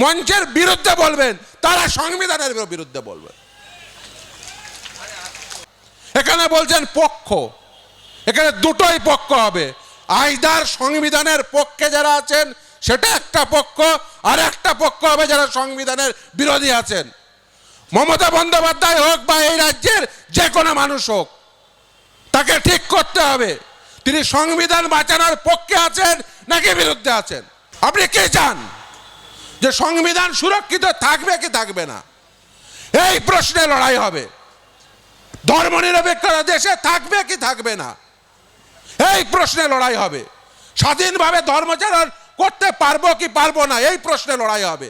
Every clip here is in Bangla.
মঞ্চের বিরুদ্ধে বলবেন, তারা সংবিধানের বিরুদ্ধে বলবেন এখানে বলছেন পক্ষ। এখানে দুটোই পক্ষ হবে। আইদার সংবিধানের পক্ষে যারা আছেন, সেটা একটা পক্ষ, আর একটা পক্ষ হবে যারা সংবিধানের বিরোধী আছেন। মমতা বন্দ্যোপাধ্যায় হোক বা এই রাজ্যের যে কোনো মানুষ হোক, তাকে ঠিক করতে হবে। তিনি সংবিধান বাঁচানোর পক্ষে আছেন নাকি বিরুদ্ধে আছেন? আপনি কে চান? যে সংবিধান সুরক্ষিত থাকবে কি থাকবে না? এই প্রশ্নে লড়াই হবে। ধর্মনিরপেক্ষ দেশে থাকবে কি থাকবে না? এই প্রশ্নে লড়াই হবে। স্বাধীনভাবে ধর্মচারণ করতে পারব কি পারব না, এই প্রশ্নে লড়াই হবে।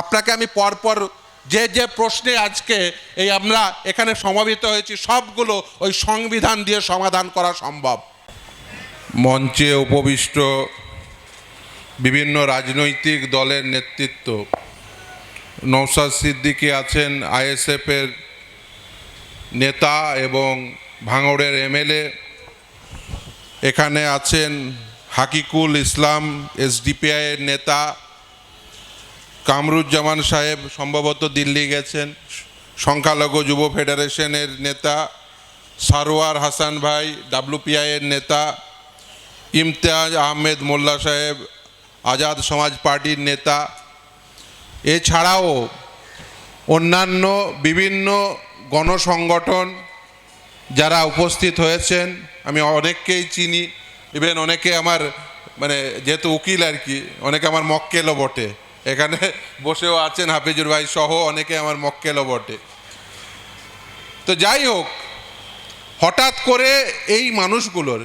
আপনাকে আমি পরপর যে যে প্রশ্নে আজকে এই আমরা এখানে সমবেত হয়েছি, সবগুলো ওই সংবিধান দিয়ে সমাধান করা সম্ভব। মঞ্চে উপবিষ্ট বিভিন্ন রাজনৈতিক দলের নেতৃত্ব। নৌসাদ সিদ্দিকী আছেন আইএসএফের নেতা এবং ভাঙড়ের এমএলএ। এখানে আছেন হাকিকুল ইসলাম এসডিপিআইয়ের নেতা। কামরুজ্জামান সাহেব সম্ভবত দিল্লি গেছেন। সংখ্যালঘু যুব ফেডারেশনের নেতা। সারোয়ার হাসান ভাই ডাব্লুপিআইয়ের নেতা। ইমতিয়াজ আহমেদ মোল্লা সাহেব আজাদ সমাজ পার্টির নেতা। এছাড়াও অন্যান্য বিভিন্ন গণসংগঠন যারা উপস্থিত হয়েছেন, আমি অনেককেই চিনি ইভেন অনেকে আমার মানে যেহেতু উকিল আর কি, অনেকে আমার মক্কেলও বটে। এখানে বসেও আছেন হাফিজুর ভাই সহ অনেকে আমার মক্কেলও বটে। তো যাই হোক, হঠাৎ করে এই মানুষগুলোর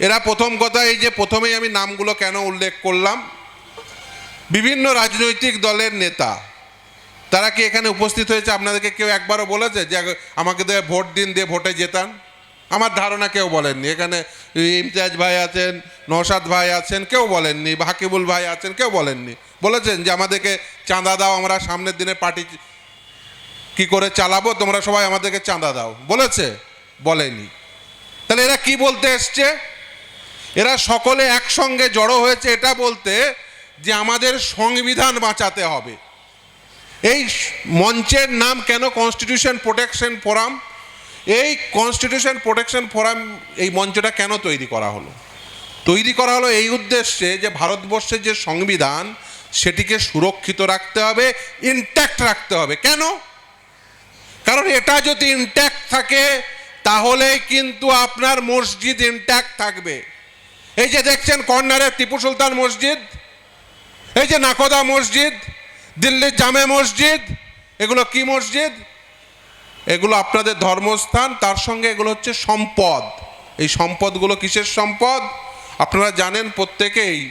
এরা প্রথম কথা এই যে প্রথমেই আমি নামগুলো কেন উল্লেখ করলাম। বিভিন্ন রাজনৈতিক দলের নেতা, তারা কি এখানে উপস্থিত হয়েছে? আপনাদেরকে কেউ একবারও বলেছে যে আমাকে দিয়ে ভোট দিন, দিয়ে ভোটে যেতাম আমার ধারণা কেউ বলেননি। এখানে ইমতিয়াজ ভাই আছেন নৌসাদ ভাই আছেন, কেউ বলেননি। হাকিবুল ভাই আছেন, কেউ বলেননি। বলেছেন যে আমাদেরকে চাঁদা দাও, আমরা সামনের দিনে পার্টি কি করে চালাবো? তোমরা সবাই আমাদেরকে চাঁদা দাও। বলেছে? বলেনি। তাহলে এরা কি বলতে এসছে? এরা সকলে একসঙ্গে জড়ো হয়েছে এটা বলতে যে আমাদের সংবিধান বাঁচাতে হবে। এই মঞ্চের নাম কেন কনস্টিটিউশন প্রোটেকশন ফোরাম এই কনস্টিটিউশন প্রোটেকশন ফোরাম এই মঞ্চটা কেন তৈরি করা হলো? তৈরি করা হলো এই উদ্দেশ্যে যে ভারতবর্ষের যে সংবিধান, সেটিকে সুরক্ষিত রাখতে হবে ইনট্যাক্ট রাখতে হবে। কেন? কারণ এটা যদি ইনট্যাক্ট থাকে তাহলে কিন্তু আপনার মসজিদ ইনট্যাক্ট থাকবে। এই যে দেখছেন কর্নারে টিপু সুলতান মসজিদ, এই যে নাকোদা মসজিদ, দিল্লির জামে মসজিদ, এগুলো কি মসজিদ? এগুলো আপনাদের ধর্মস্থান, তার সঙ্গে এগুলো হচ্ছে সম্পদ। এই সম্পদগুলো কিসের সম্পদ? আপনারা জানেন প্রত্যেকেই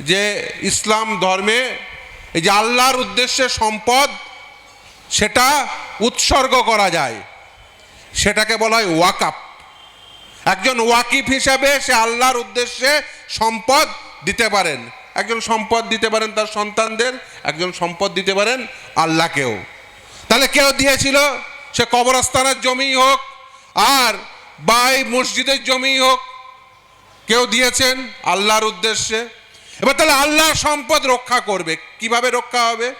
যে ইসলাম ধর্মে এই যে আল্লাহর উদ্দেশ্যে সম্পদ, সেটা উৎসর্গ করা যায়। সেটাকে বলা হয় ওয়াকাপ। একজন ওয়াকিফ হিসাবে সে আল্লাহর উদ্দেশ্যে সম্পদ দিতে পারেন। একজন সম্পদ দিতে পারেন তার সন্তানদের, একজন সম্পদ দিতে পারেন আল্লাহকেও। তাহলে কেউ দিয়েছিল? সে কবরস্থানের জমি হোক, আর বা এই মসজিদের জমি হোক। কেউ দিয়েছেন? আল্লাহর উদ্দেশ্যে। এবার তাহলে আল্লাহর সম্পদ রক্ষা করবে। কীভাবে রক্ষা হবে?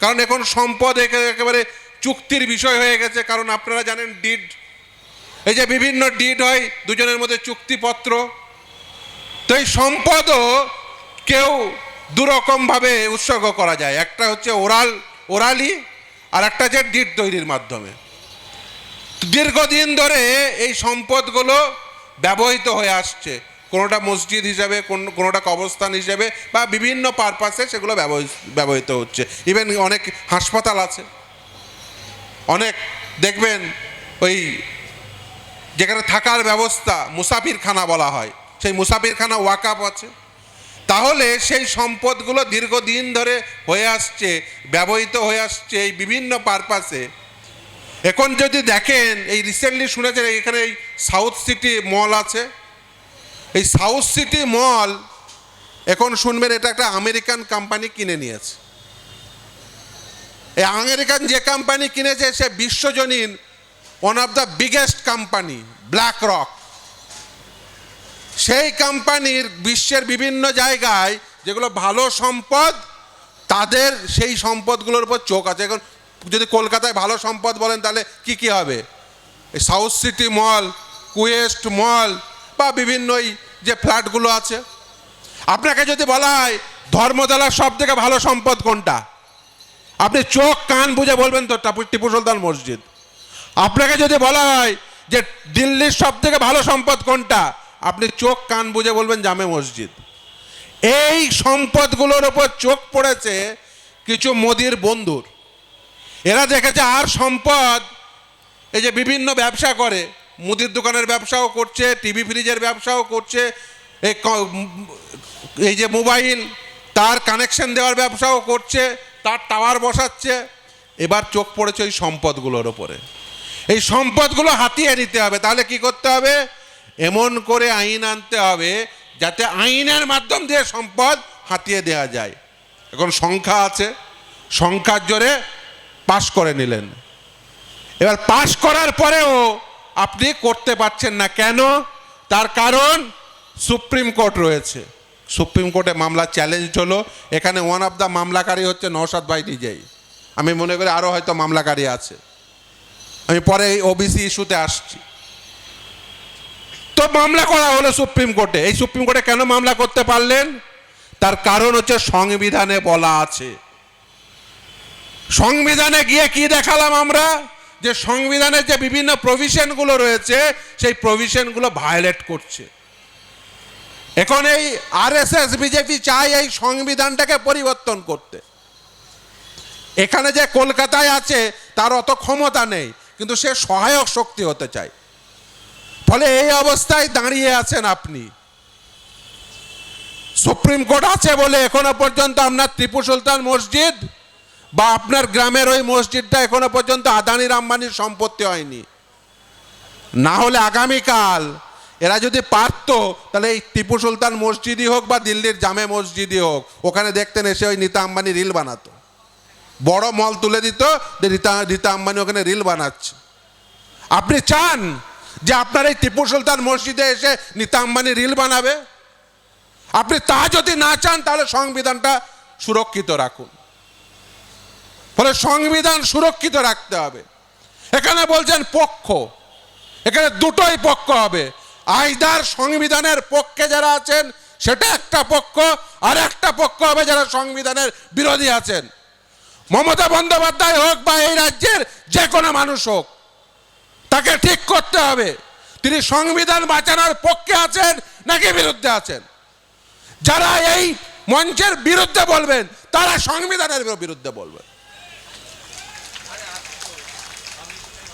কারণ এখন সম্পদ একে- একেবারে চুক্তির বিষয় হয়ে গেছে। কারণ আপনারা জানেন, ডিড এই যে বিভিন্ন ডিড হয়, দুজনের মধ্যে চুক্তিপত্র। তো এই সম্পদও কেউ দুরকমভাবে উৎসর্গ করা যায়। একটা হচ্ছে ওরাল ওরালি আর একটা হচ্ছে ডিড তৈরির মাধ্যমে। দীর্ঘদিন ধরে এই সম্পদগুলো ব্যবহৃত হয়ে আসছে। কোনোটা মসজিদ হিসাবে, কোন- কোনোটা কবরস্থান হিসাবে, বা বিভিন্ন পারপাসে সেগুলো ব্যবহৃ- ব্যবহৃত হচ্ছে। ইভেন অনেক হাসপাতাল আছে। অনেক, দেখবেন ওই যেখানে থাকার ব্যবস্থা মুসাফিরখানা বলা হয়, সেই মুসাফিরখানা ওয়াকাপ আছে। তাহলে সেই সম্পদগুলো দীর্ঘদিন ধরে হয়ে আসছে, ব্যবহৃত হয়ে আসছে এই বিভিন্ন পারপাসে। এখন যদি দেখেন, এই রিসেন্টলি শুনেছেন, এখানে এই সাউথ সিটি মল আছে। এই সাউথ সিটি মল এখন শুনবেন এটা একটা আমেরিকান কোম্পানি কিনে নিয়েছে। এই আমেরিকান যে কোম্পানি কিনেছে, সে বিশ্বজনীন one of the biggest company BlackRock সেই কোম্পানির বিশ্বের বিভিন্ন জায়গায় যেগুলো ভালো সম্পদ, তাদের সেই সম্পদগুলোর উপর চোখ আছে। এখন যদি কলকাতায় ভালো সম্পদ বলেন, তাহলে কি কি হবে? South city mall quest mall বা বিভিন্ন যে ফ্ল্যাটগুলো আছে। আপনাকে যদি বলা হয়, ধর্মতলার সব থেকে ভালো সম্পদ কোনটা? আপনি চোখ, কান বুঝে বলবেন তো, টিপু সুলতান মসজিদ। আপনাকে যদি বলা হয় যে দিল্লির সব থেকে ভালো সম্পদ কোনটা, আপনি চোখ কান বুঝে বলবেন জামে মসজিদ। এই সম্পদগুলোর ওপর চোখ পড়েছে কিছু মোদির বন্ধুর। এরা দেখেছে আর সম্পদ, এই যে বিভিন্ন ব্যবসা করে, মুদির দোকানের ব্যবসাও করছে, টিভি ফ্রিজের ব্যবসাও করছে, এই এই যে মোবাইল, তার কানেকশন দেওয়ার ব্যবসাও করছে, তার টাওয়ার বসাচ্ছে। এবার চোখ পড়েছে ওই সম্পদগুলোর ওপরে এই সম্পদগুলো হাতিয়ে নিতে হবে। তাহলে কি করতে হবে? এমন করে আইন আনতে হবে, যাতে আইনের মাধ্যম দিয়ে সম্পদ হাতিয়ে দেওয়া যায়। এখন সংখ্যা আছে, সংখ্যার জোরে পাশ করে নিলেন। এবার পাশ করার পরেও আপনি করতে পারছেন না। কেন? তার কারণ সুপ্রিম কোর্ট রয়েছে। সুপ্রিম কোর্টে মামলা চ্যালেঞ্জ হলো। এখানে ওয়ান অফ দ্য মামলাকারী হচ্ছে নৌসাদ ভাই নিজেই। আমি মনে করি আরও হয়তো মামলাকারী আছে। আমি পরে এই ওবিসি ইস্যুতে আসছি। তো মামলা করা হলো সুপ্রিম কোর্টে। এই সুপ্রিম কোর্টে কেন মামলা করতে পারলেন? তার কারণ হচ্ছে সংবিধানে বলা আছে। সংবিধানে গিয়ে কি দেখালাম আমরা? যে সংবিধানের যে বিভিন্ন প্রভিশনগুলো রয়েছে, সেই প্রভিশনগুলো ভায়োলেট করছে। এখন এই আরএসএস বিজেপি চায় এই সংবিধানটাকে পরিবর্তন করতে। এখানে যে কলকাতায় আছে, তার অত ক্ষমতা নেই। কিন্তু সে সহায়ক শক্তি হতে চায়। ফলে এই অবস্থায় দাঁড়িয়ে আছেন আপনি। সুপ্রিম কোর্ট আছে বলে এখনও পর্যন্ত আপনার টিপু সুলতান মসজিদ বা আপনার গ্রামের ওই মসজিদটা এখনও পর্যন্ত আদানির আম্বানির সম্পত্তি হয়নি। না হলে আগামীকাল এরা যদি পারতো, তাহলে এই টিপু সুলতান মসজিদই হোক বা দিল্লির জামে মসজিদই হোক, ওখানে দেখতেন এসে ওই নিতা আম্বানি রিল বানাতো। বড় মল তুলে দিত রীতা রীতা আম্বানি ওখানে রিল বানাচ্ছে। আপনি চান যে আপনার এই টিপু সুলতান মসজিদে এসে নিতা আম্বানি রিল বানাবে? আপনি তা যদি না চান, তাহলে সংবিধানটা সুরক্ষিত রাখুন। ফলে সংবিধান সুরক্ষিত রাখতে হবে। এখানে বলছেন পক্ষ। এখানে দুটোই পক্ষ হবে। আইদার সংবিধানের পক্ষে যারা আছেন, সেটা একটা পক্ষ, আর একটা পক্ষ হবে যারা সংবিধানের বিরোধী আছেন। মমতা বন্দ্যোপাধ্যায় হোক বা এই রাজ্যের যে কোনো মানুষ হোক, তাকে ঠিক করতে হবে। তিনি সংবিধান বাঁচানোর পক্ষে আছেন নাকি বিরুদ্ধে আছেন? যারা এই মঞ্চের বিরুদ্ধে বলবেন, তারা সংবিধানের বিরুদ্ধে বলবেন।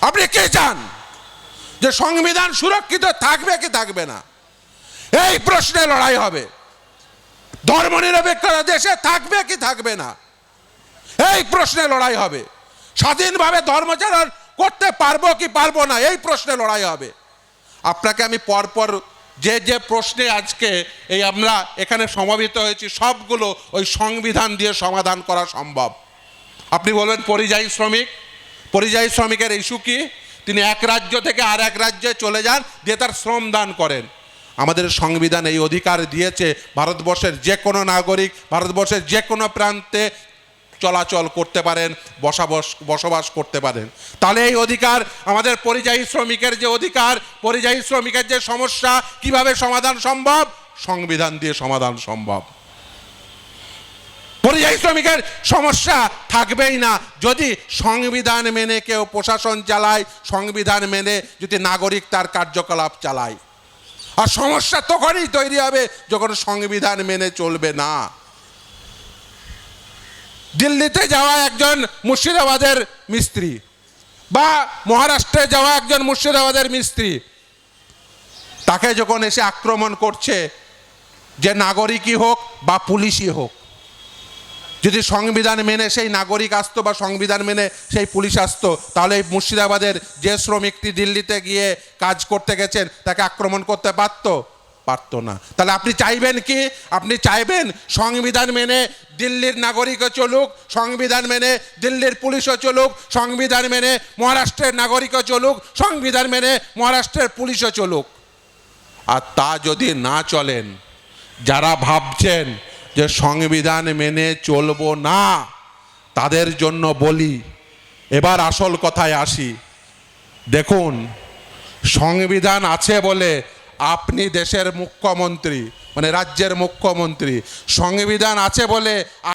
আপনি কে চান? যে সংবিধান সুরক্ষিত থাকবে কি থাকবে না? এই প্রশ্নে লড়াই হবে। ধর্মনিরপেক্ষতা দেশে থাকবে কি থাকবে না? এই প্রশ্নে লড়াই হবে। স্বাধীনভাবে ধর্মচারণ করতে পারব কি পারব না, এই প্রশ্নে লড়াই হবে। আপনাকে আমি পরপর যে যে প্রশ্নে আজকে এই আমরা এখানে সমাবেত হয়েছি, সবগুলো ওই সংবিধান দিয়ে সমাধান করা সম্ভব। আপনি বলবেন, পরিযায়ী শ্রমিক? পরিযায়ী শ্রমিকের ইস্যু কি? তিনি এক রাজ্য থেকে আর এক রাজ্যে চলে যান, দিয়ে তার শ্রম দান করেন। আমাদের সংবিধান এই অধিকার দিয়েছে, ভারতবর্ষের যে কোনো নাগরিক, ভারতবর্ষের যে কোনো প্রান্তে চলাচল করতে পারেন, বসবাস বসবাস করতে পারেন। তাহলে এই অধিকার আমাদের পরিযায়ী শ্রমিকের যে অধিকার, পরিযায়ী শ্রমিকের যে সমস্যা, কীভাবে সমাধান সম্ভব? সংবিধান দিয়ে সমাধান সম্ভব। পরিযায়ী শ্রমিকের সমস্যা থাকবেই না। যদি সংবিধান মেনে কেউ প্রশাসন চালায়, সংবিধান মেনে যদি নাগরিক তার কার্যকলাপ চালায়। আর সমস্যা তখনই তৈরি হবে যখন সংবিধান মেনে চলবে না। দিল্লিতে যাওয়া একজন মুর্শিদাবাদের মিস্ত্রি বা মহারাষ্ট্রে যাওয়া একজন মুর্শিদাবাদের মিস্ত্রি। তাকে যখন এসে আক্রমণ করছে যে নাগরিকই হোক বা পুলিশই হোক, যদি সংবিধান মেনে সেই নাগরিক আসতো বা সংবিধান মেনে সেই পুলিশ আসতো, তাহলে এই মুর্শিদাবাদের যে শ্রমিকটি দিল্লিতে গিয়ে কাজ করতে গেছেন, তাকে আক্রমণ করতে পারতো? পারতো না। তাহলে আপনি চাইবেন কি? আপনি চাইবেন সংবিধান মেনে দিল্লির নাগরিকও চলুক, সংবিধান মেনে দিল্লির পুলিশও চলুক, সংবিধান মেনে মহারাষ্ট্রের নাগরিকও চলুক, সংবিধান মেনে মহারাষ্ট্রের পুলিশও চলুক। আর তা যদি না চলেন, যারা ভাবছেন যে সংবিধান মেনে চলবো না, তাদের জন্য বলি, এবার আসল কথায় আসি। দেখুন, সংবিধান আছে বলে আপনি দেশের মুখ্যমন্ত্রী মানে রাজ্যের মুখ্যমন্ত্রী সংবিধান আছে বলে